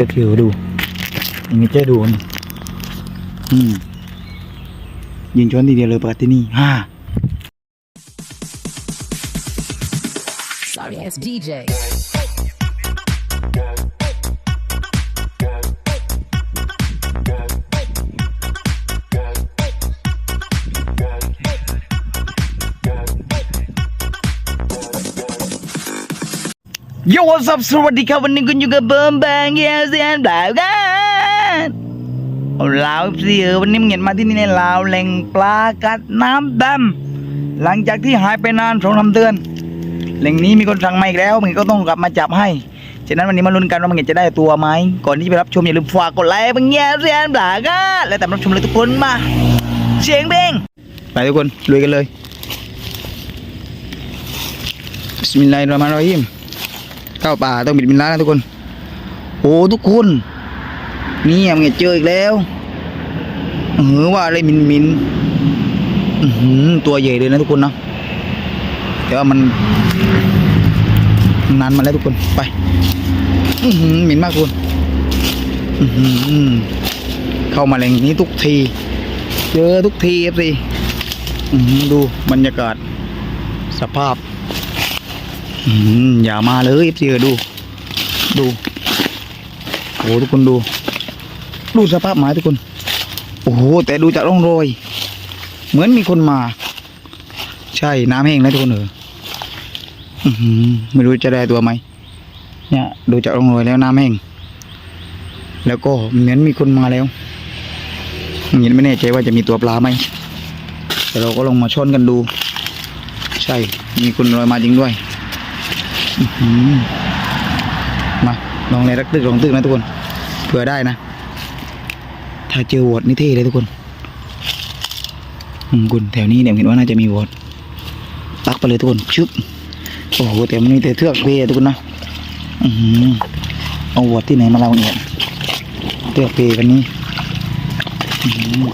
จะถือดูอย่างนี้เจ๊ดูนี่อืมยิงชนทีเดียวเลยปกตินี่ห้า Sorry ass DJ. โยสับสวัสดีครับวันนี้คุณอยู่กับเบิร์มแบงเยเซียนเปล่ากันเอาลาวสิเออวันนี้มึงเห็นมาที่นี่ในลาวแหล่งปลากัดน้ำดำหลังจากที่หายไปนานสองสาเดือนแหล่งนี้มีคนสั่งมาอีกแล้วมึงก็ต้องกลับมาจับให้ฉะนั้นวันนี้มาลุ้นกันว่ามึงจะได้ตัวไหมก่อนที่จะไปรับชมอย่าลืมฝากกดไลค์บังเยเซียนเปล่ากันและตามรับชมเลยทุกคนมาเสียงเพลงไปทุกคนลุยกันเลยบิสมิลลาฮิรเราะห์มานิรเราะฮีม เข้าป่าต้องบิดมินล้านะทุกคน โอ้ทุกคน นี่มึงเจออีกแล้วเออว่าอะไรมินมินหือตัวใหญ่เลยนะทุกคนนะแต่ว่ามันนานมาแล้วทุกคนไปหมินมากคุณอื้อหือเข้ามาแหล่งนี้ทุกที เจอทุกทีเอฟซีดูบรรยากาศ สภาพ อย่ามาเลยเอฟซีดู ดูโอ้โหทุกคนดู ดูสภาพหมาทุกคน โอ้โหแต่ดูจากร่องรอย เหมือนมีคนมา ใช่น้ำแห้งแล้วทุกคนเอออื้อหือไม่รู้จะได้ตัวไหมเนี่ย ดูจากร่องรอยแล้วน้ำแห้งแล้วก็เหมือนมีคนมาแล้วยังไม่แน่ใจว่าจะมีตัวปลาไหมแต่เราก็ลงมาชนกันดู ใช่มีคนลอยมาจริงด้วย มาลองในรักตึกลองตึกนะทุกคนเผื่อได้นะ ถ้าเจอวอดนี่เท่เลยทุกคนอืมคุณแถวนี้เนี่ยเห็นว่าน่าจะมีวอดปักไปเลยทุกคนชึบโอ้โหแต่มันมีแต่เทือกเพทุกคนนะอือหือเอาวอดที่ไหนมาเราเนี่ยเทือกเพวันนี้อือหือ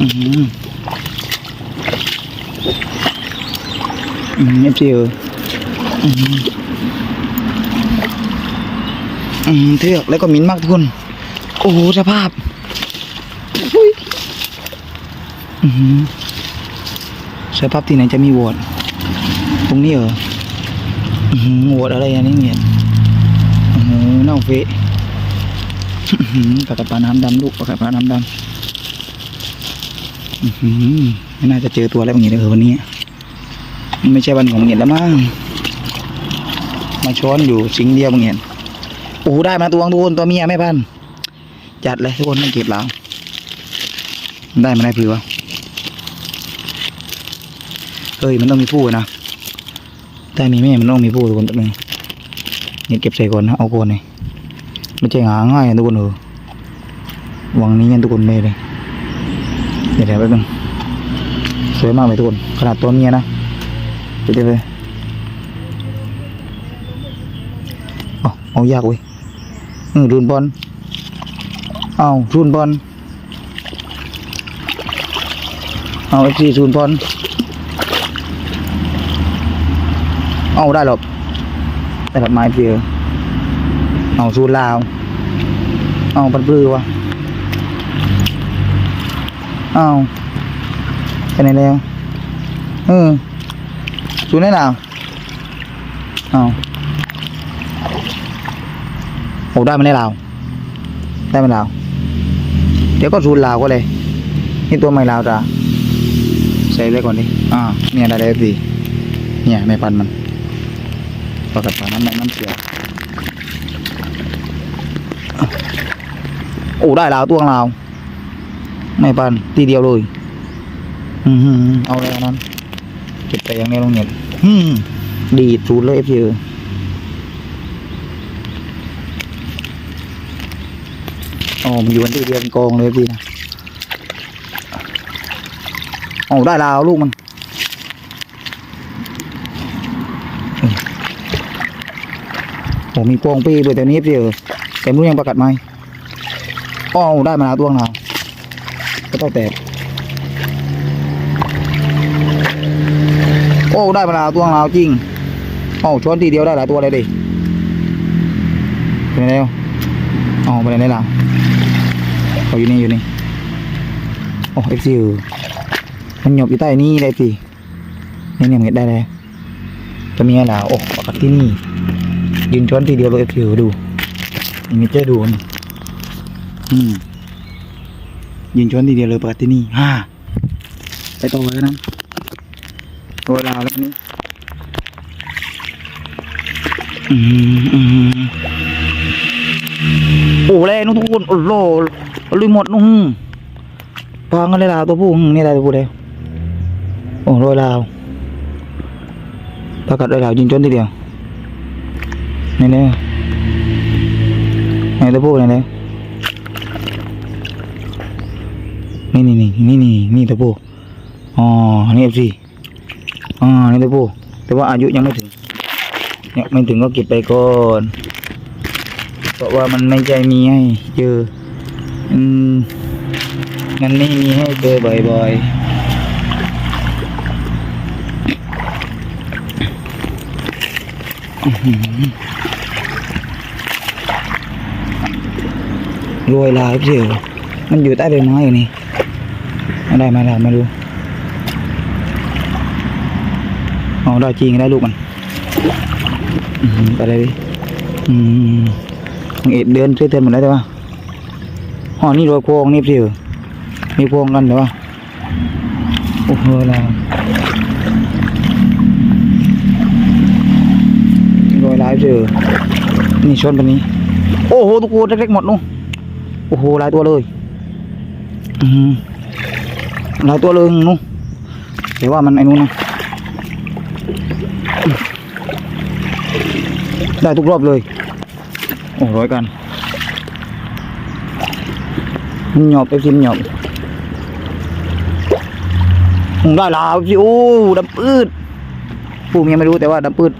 อือหืออืมเอฟซีเออ อืมอืมเทือกแล้วก็หมินมากทุกคน โอ้โหสภาพอุ๊ยอืมสภาพที่ไหนจะมีโหวตตรงนี้เหรออืมโหวตอะไรอันนี้เนี่ยโอ้โหเน่าเฟะอื้อหือปลากระปลาน้ำดำลูกปลากระปลาน้ำดำอื้อหือไม่น่าจะเจอตัวอะไรบางอย่างเลยเออวันนี้ ไม่ใช่วันของเงียนแล้วมั้ง มาช้อนอยู่สิงเดียวมึงเห็นโอ้โหได้มาตัวงทุกคนตัวเมียไม่พัน จัดเลยทุกคนต้องเก็บแล้วได้มาได้พลือวะเฮ้ยมันต้องมีผู้นะถ้ามีแม่มันต้องมีผู้ทุกคนตัวนึงเนี่ยเก็บใส่ก่อนนะเอาก่อนเลยไม่ใช่หาง่ายทุกคนเออวังนี้ยันทุกคนไม่เลยเดี๋ยวเดี๋ยวแป๊บนึงสวยมากเลยทุกคนขนาดตัวเมียนะไปเดี๋ยวเลย เอายากเว้ยเออรุนบอลเอารุนบอลเอาเอฟซีรุนบอลเอาได้หรอได้หรอไม้เพียเอาซูนลาวเอาปันปลือวะเอาไปไหนแล้วเออซูนได้แล้วเอา โอ้ได้มาได้ลาว ได้มาลาว เดี๋ยวก็ซูนลาวก็เลย นี่ตัวไม่ลาวจ้ะใส่ไว้ก่อนดิอ่าเนี่ยได้แล้วสิเนี่ยแม่พันมันปกระป๋าน้ำแม่น้ำเสือโอ้ได้ลาวตัวลาวแม่พันธุ์ทีเดียวเลย อือเอาเลยอันนั้นเก็บไปอย่างนี้ลงเน็ตอืมดีดสูดเลยเอฟซี อ๋อมันอยู่กันที่เรียนกองเลยพี่นะโอ้ได้ลาวลูกมันอืมโอ้มีกองปีเปิดแต่นี้พี่เออแต่ไม่รู้ยังประกาศไหมอ๋อได้มาแล้วตัวงลาก็ต้องแตกโอ้ได้มาแล้วตัวงลาจริงโอ้ช้อนทีเดียวได้หลายตัวเลยดิเป็นไงแล้วอ๋อไปไหนได้แล้ว เขาอยู่นี่อยู่นี่โอ้เอฟซีมันหยบอยู่ใต้นี่เลยสินี่เนี่ยเห็นได้เลยจะมีอะไรโอ้ปกตินี่ยืนช้อนทีเดียวเลยเอฟซีดูนี่มีเจ้ดูนี่อืมยืนช้อนทีเดียวเลยปกตินี่ฮ่าไปต่อเลยนะโรยลาวแล้วนี้อืมอืมโอ้เลยนุ่งทุกคนโอ้โห ลุยหมดนุ่งปางกันเลยลาวตัวผู้หึ่งนี่อะไรตัวผู้เลยโอ้โรยลาวตากัดรอยลาวยิงจนทีเดียวนี่เนี่ยไหนตัวผู้ไหนเนี่ยนี่นี่นี่นี่นี่นี่ตัวผู้อ๋อนี่เอฟซีอ๋อนี่ตัวผู้แต่ว่าอายุยังไม่ถึงยังไม่ถึงก็เก็บไปก่อนเพราะว่ามันไม่ใจมีให้เจอ อืม มันไม่มีให้เจอบ่อยๆอื้อหือรวยลายเสียวมันอยู่ใต้ใบไม้อยู่นี่เอาได้ไหมล่ะไม่รู้อ๋อได้จริงได้ลูกมันอืมไปเลยดิอืมมึงเอ็ดเดือนช่วยเตือนหมดแล้วแต่ว่า อ๋อนี่รอยพวงนี่สิมีพวงกันแต่ว่าโอ้โหเรารอยลายเจอนี่ชนกันนี้ โอ้โหทุกคนเล็กๆหมดนู่นโอ้โหลายตัวเลยอืมลายตัวเลยนู่นแต่ว่ามันไอ้นู่นนะได้ทุกรอบเลย โอ้ร้อยกัน มันหยอบไปซิมนหยอบมึงได้ลาวสิโอ้ดำปืดปูยังไม่รู้แต่ว่าดำปืด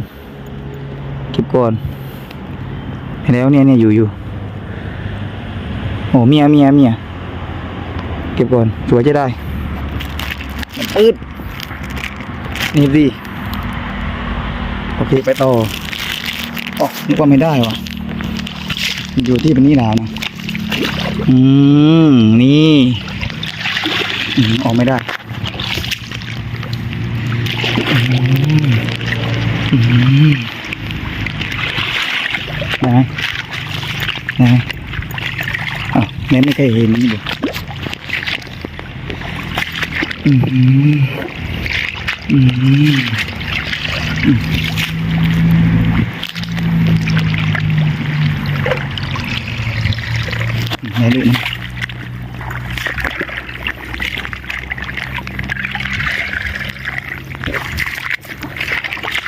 เก็บก่อนเห็นแล้วเนี่ยเนี่ยอยู่อยู่โอ้เมียเมียเมียเก็บก่อนสวยจะได้ดำปืดนี่ดีโอเคไปต่ออ๋อนึกว่าไม่ได้วะอยู่ที่เป็นนี่แล้วนะ อืม นี่อืมออกไม่ได้อืมอืมไหนไหนอะแม่ไม่เคยเห็นนี่ดิอืมอืมอืมไหนลูก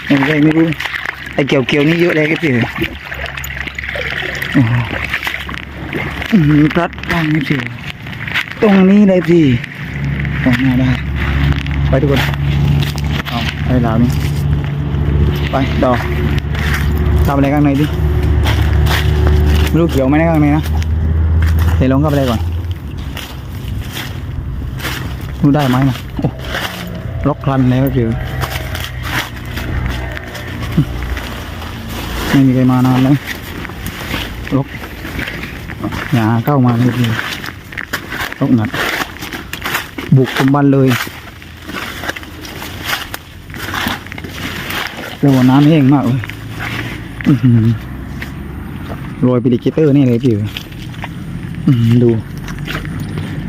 มันยังไงไม่รู้ ไอ้เกี่ยวเกี่ยวนี่เยอะเลยก็สิโอ้โหอืมพลัดกลางนี่สิตรงนี้เลยสิออกมาได้ ไปทุกคนเอาไปลาวนี่ไปต่อทำอะไรข้างในดิไม่รู้เกี่ยวไหมในข้างในนะเดี๋ยวลงเข้าไปเลยก่อนดูได้ไหมนะโอ้ล็อกคลันแล้วคือ ไม่มีใครมานานเลยล็อกอย่าเข้ามาเลยคือล็อกหนัดบุกสมบันเลยเรียกว่าน้ำแห้งมากเลยอื้อหือโรยปิลิเกเตอร์นี่เลยพี่ดู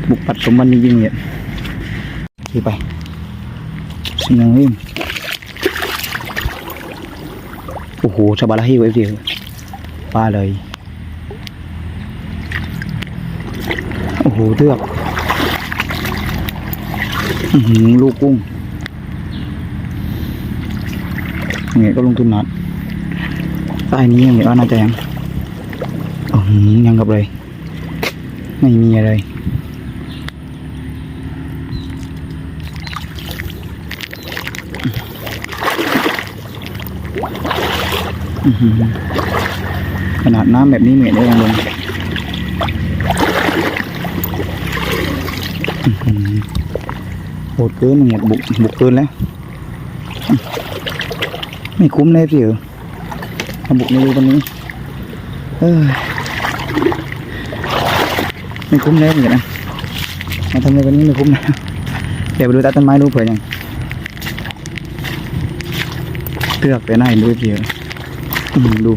บุกปัดสมบัติจริงๆเนี่ยขี่ไปสิยังวิ่ โอ้โหชาบาลาฮิวเอฟดีปลาเลย โอ้โหเทือกอื้อหือลูกกุ้งเนี่ยก็ลงทุนนัดใต้นี้ยังเนี่ยว่าน่าจะยังอือหือยังกับเลย ไม่มีอะไร อื้อหือ ขนาดน้ำแบบนี้เหม็นได้ยังลงอื้อหือโหดเกินหมดบุกบุกเกินแล้ว ไม่คุ้มเลยสิเออมาบุกในรูตรงนี้เออไม่คุ้มแล้วเหมือนนะมาทำอะไรวันนี้ไม่คุ้มนะเดี๋ยวไปดูต้ต้นไม้ดูเผื่อยังเตือกแต่หน้าเห็นด้วยเพียอืม ดู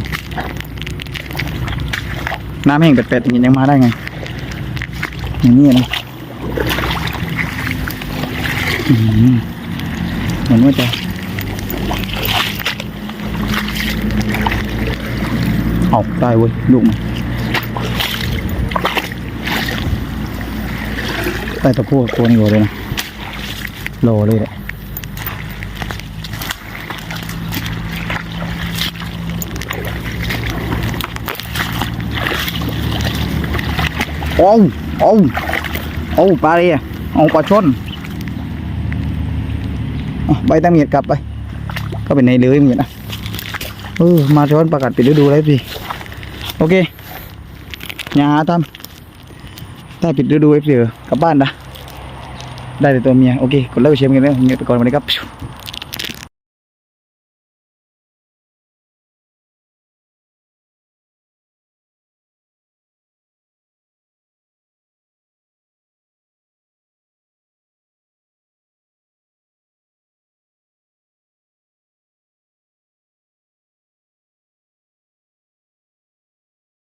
น้ำแห้งเป็ดๆอย่างนี้ยังมาได้ไง อย่างนี้นะอืมเหมือนว่าจะเอาได้เว้ยลูกมันได้ตะพูตัวนี้โหเลยนะโลเลยแหละ โอ้โอ้โอ้ปลาเลยอะเอาปลาช่อนใบตะเมียดกลับไป ก็เป็นในเลื้อยเหมือนนะเออมาช้อนประกาศปิดฤดูแล้วสิโอเคอย่าหาทำถ้าปิดฤดูเอฟซีกลับบ้านนะได้แต่ตัวเมียโอเคกดไลค์กดแชร์กันเลยเงี้ยไปก่อนวันนี้ครับ